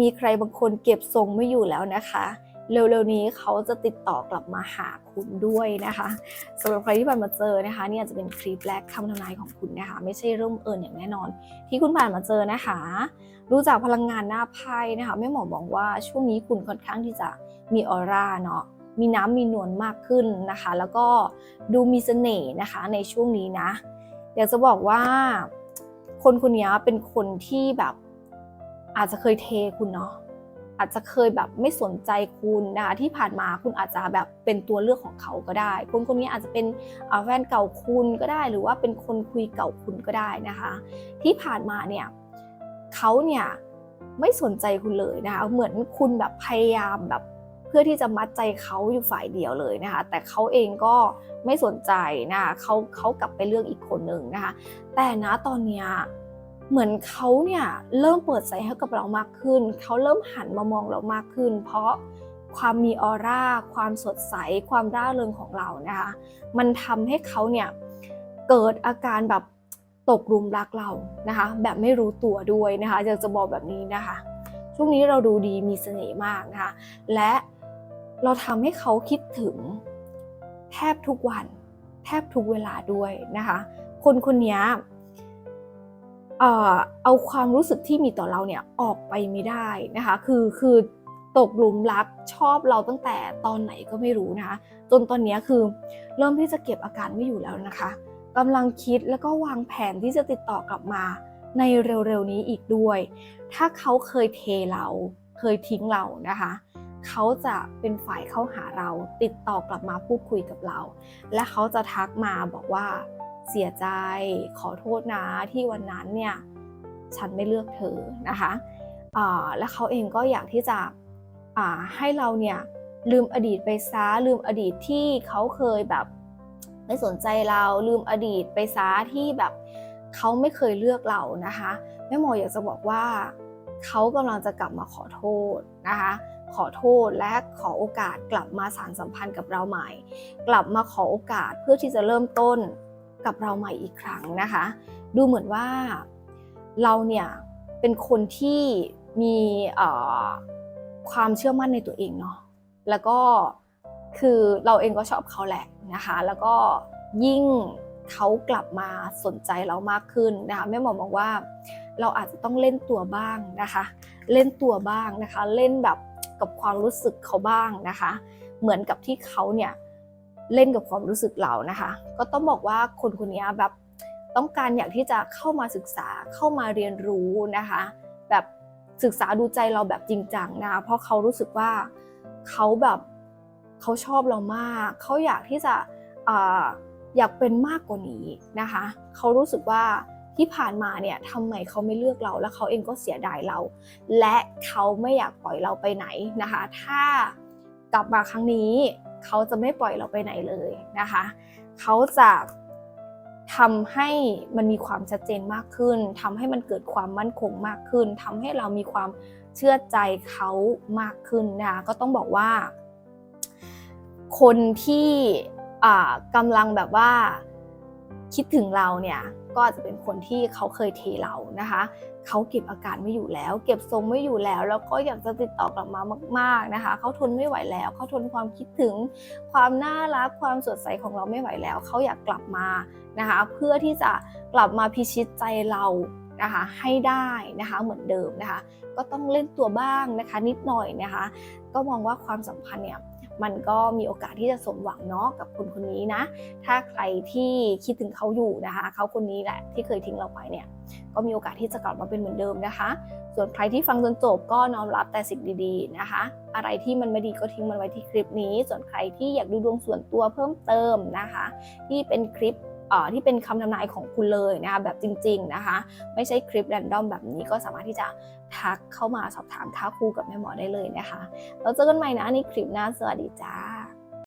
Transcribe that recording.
มีใครบางคนเก็บทรงไม่อยู่แล้วนะคะ เร็วๆนี้เขาจะติดต่อกลับมาหาคุณด้วยนะคะสำหรับใครที่ผ่านมาเจอนะคะนี่อาจจะเป็นคลิปแรกคำทำนายของคุณนะคะ ไม่ใช่เริ่มเอิญอย่างแน่นอน ที่คุณผ่านมาเจอนะคะดูจากพลังงานหน้าไพ่นะคะแม่หมอบอกว่าช่วงนี้คุณค่อนข้างที่จะมีออร่าเนาะมีน้ำมีนวลมากขึ้นนะคะ แล้วก็ดูมีเสน่ห์นะคะในช่วงนี้นะอยากจะบอกว่า คนคนนี้เป็นคนที่แบบ อาจจะเคยเทคุณเนาะอาจจะเคยแบบไม่สนใจคุณนะคะที่ผ่านมาคุณอาจจะแบบเป็นตัวเลือกของเขาก็ได้ คนคนนี้อาจจะเป็นแฟนเก่าคุณก็ได้ หรือว่าเป็นคนคุยเก่าคุณก็ได้นะคะ ที่ผ่านมาเนี่ยเขาเนี่ยไม่สนใจคุณเลยนะคะเหมือนคุณแบบพยายามแบบเพื่อที่จะมัดใจเขาอยู่ฝ่ายเดียวเลยนะคะ แต่เขาเองก็ไม่สนใจนะคะเขาเขากลับไปเลือกอีกคนหนึ่งนะคะ แต่นะตอนเนี้ย เหมือนเขาเนี่ยเริ่มเปิดใจให้กับเรามากขึ้น เขาเริ่มหันมามองเรามากขึ้น เพราะความมีออร่า ความสดใส ความร่าเริงของเรานะคะ มันทำให้เขาเนี่ยเกิดอาการแบบตกหลุมรักเรานะคะ แบบไม่รู้ตัวด้วยนะคะอยากจะบอกแบบนี้นะคะ ช่วงนี้เราดูดีมีเสน่ห์มากนะคะ และเราทำให้เขาคิดถึงแทบทุกวัน แทบทุกเวลาด้วยนะคะ คนคนนี้ เอาความรู้สึกที่มีต่อเราเนี่ยออกไปไม่ได้นะคะ คือคือตกหลุมรักชอบเราตั้งแต่ตอนไหนก็ไม่รู้นะคะจนตอนนี้คือเริ่มที่จะเก็บอาการไม่อยู่แล้วนะคะกำลังคิดแล้วก็วางแผนที่จะติดต่อกลับมาในเร็วๆนี้อีกด้วย ถ้าเขาเคยเทเราเคยทิ้งเรานะคะ เขาจะเป็นฝ่ายเข้าหาเราติดต่อกลับมาพูดคุยกับเรา และเขาจะทักมาบอกว่า เสียใจ ขอโทษนะที่วันนั้นเนี่ยฉันไม่เลือกเธอนะคะและเขาเองก็อยากที่จะให้เราเนี่ยลืมอดีตไปซะลืมอดีตที่เขาเคยแบบไม่สนใจเราลืมอดีตไปซะที่แบบเขาไม่เคยเลือกเรานะคะแม่หมออยากจะบอกว่าเขากำลังจะกลับมาขอโทษนะคะขอโทษและขอโอกาสกลับมาสารสัมพันธ์กับเราใหม่ กลับมาขอโอกาสเพื่อที่จะเริ่มต้น กับเราใหม่อีกครั้งนะคะ ดูเหมือนว่าเราเนี่ยเป็นคนที่มีความเชื่อมั่นในตัวเองเนาะแล้วก็คือเราเองก็ชอบเขาแหละนะคะ แล้วก็ยิ่งเขากลับมาสนใจเรามากขึ้นนะคะแม่หมอบอกว่าเราอาจจะต้องเล่นตัวบ้างนะคะ เล่นตัวบ้างนะคะ เล่นแบบกับความรู้สึกเขาบ้างนะคะ เหมือนกับที่เขาเนี่ย เล่นกับความรู้สึกเรานะคะ ก็ต้องบอกว่าคนคนนี้แบบต้องการอยากที่จะเข้ามาศึกษาเข้ามาเรียนรู้นะคะ แบบศึกษาดูใจเราแบบจริงจังนะคะเพราะเขารู้สึกว่าเขาแบบเขาชอบเรามากเขาอยากที่จะออยากเป็นมากกว่านี้นะคะเขารู้สึกว่าที่ผ่านมาเนี่ยทำไมเขาไม่เลือกเรา แล้วเขาเองก็เสียดายเรา และเขาไม่อยากปล่อยเราไปไหนนะคะ ถ้ากลับมาครั้งนี้ เขาจะไม่ปล่อยเราไปไหนเลยนะคะ เขาจะทำให้มันมีความชัดเจนมากขึ้นทำให้มันเกิดความมั่นคงมากขึ้นทำให้เรามีความเชื่อใจเขามากขึ้นนะคะก็ต้องบอกว่า คนที่อ่ากำลังแบบว่าคิดถึงเราเนี่ย ก็อาจจะเป็นคนที่เขาเคยเทเรานะคะเขาเก็บอาการไม่อยู่แล้ว เก็บทรงไม่อยู่แล้ว แล้วก็อยากจะติดต่อกลับมามาก ๆนะคะ เขาทนไม่ไหวแล้ว เขาทนความคิดถึง ความน่ารักความสดใสของเราไม่ไหวแล้ว เขาอยากกลับมานะคะ เพื่อที่จะกลับมาพิชิตใจเรานะคะให้ได้นะคะเหมือนเดิมนะคะ ก็ต้องเล่นตัวบ้างนะคะ นิดหน่อยนะคะ ก็มองว่าความสัมพันธ์เนี่ย มันก็มีโอกาสที่จะสมหวังเนาะกับคนคนนี้นะ ถ้าใครที่คิดถึงเขาอยู่นะคะ เขาคนนี้แหละที่เคยทิ้งเราไปเนี่ย ก็มีโอกาสที่จะกลับมาเป็นเหมือนเดิมนะคะ ส่วนใครที่ฟังจนจบก็น้อมรับแต่สิ่งดีๆนะคะ อะไรที่มันไม่ดีก็ทิ้งมันไว้ที่คลิปนี้ ส่วนใครที่อยากดูดวงส่วนตัวเพิ่มเติมนะคะ ที่เป็นคลิป ที่เป็นคำทำนายของคุณเลยนะคะแบบจริง ๆนะคะ ไม่ใช่คลิปแรนดอมแบบนี้ก็สามารถที่จะทักเข้ามาสอบถามท้าคู่กับแม่หมอได้เลยนะคะเราเจอกันใหม่นะในคลิปหน้าสวัสดีจ้า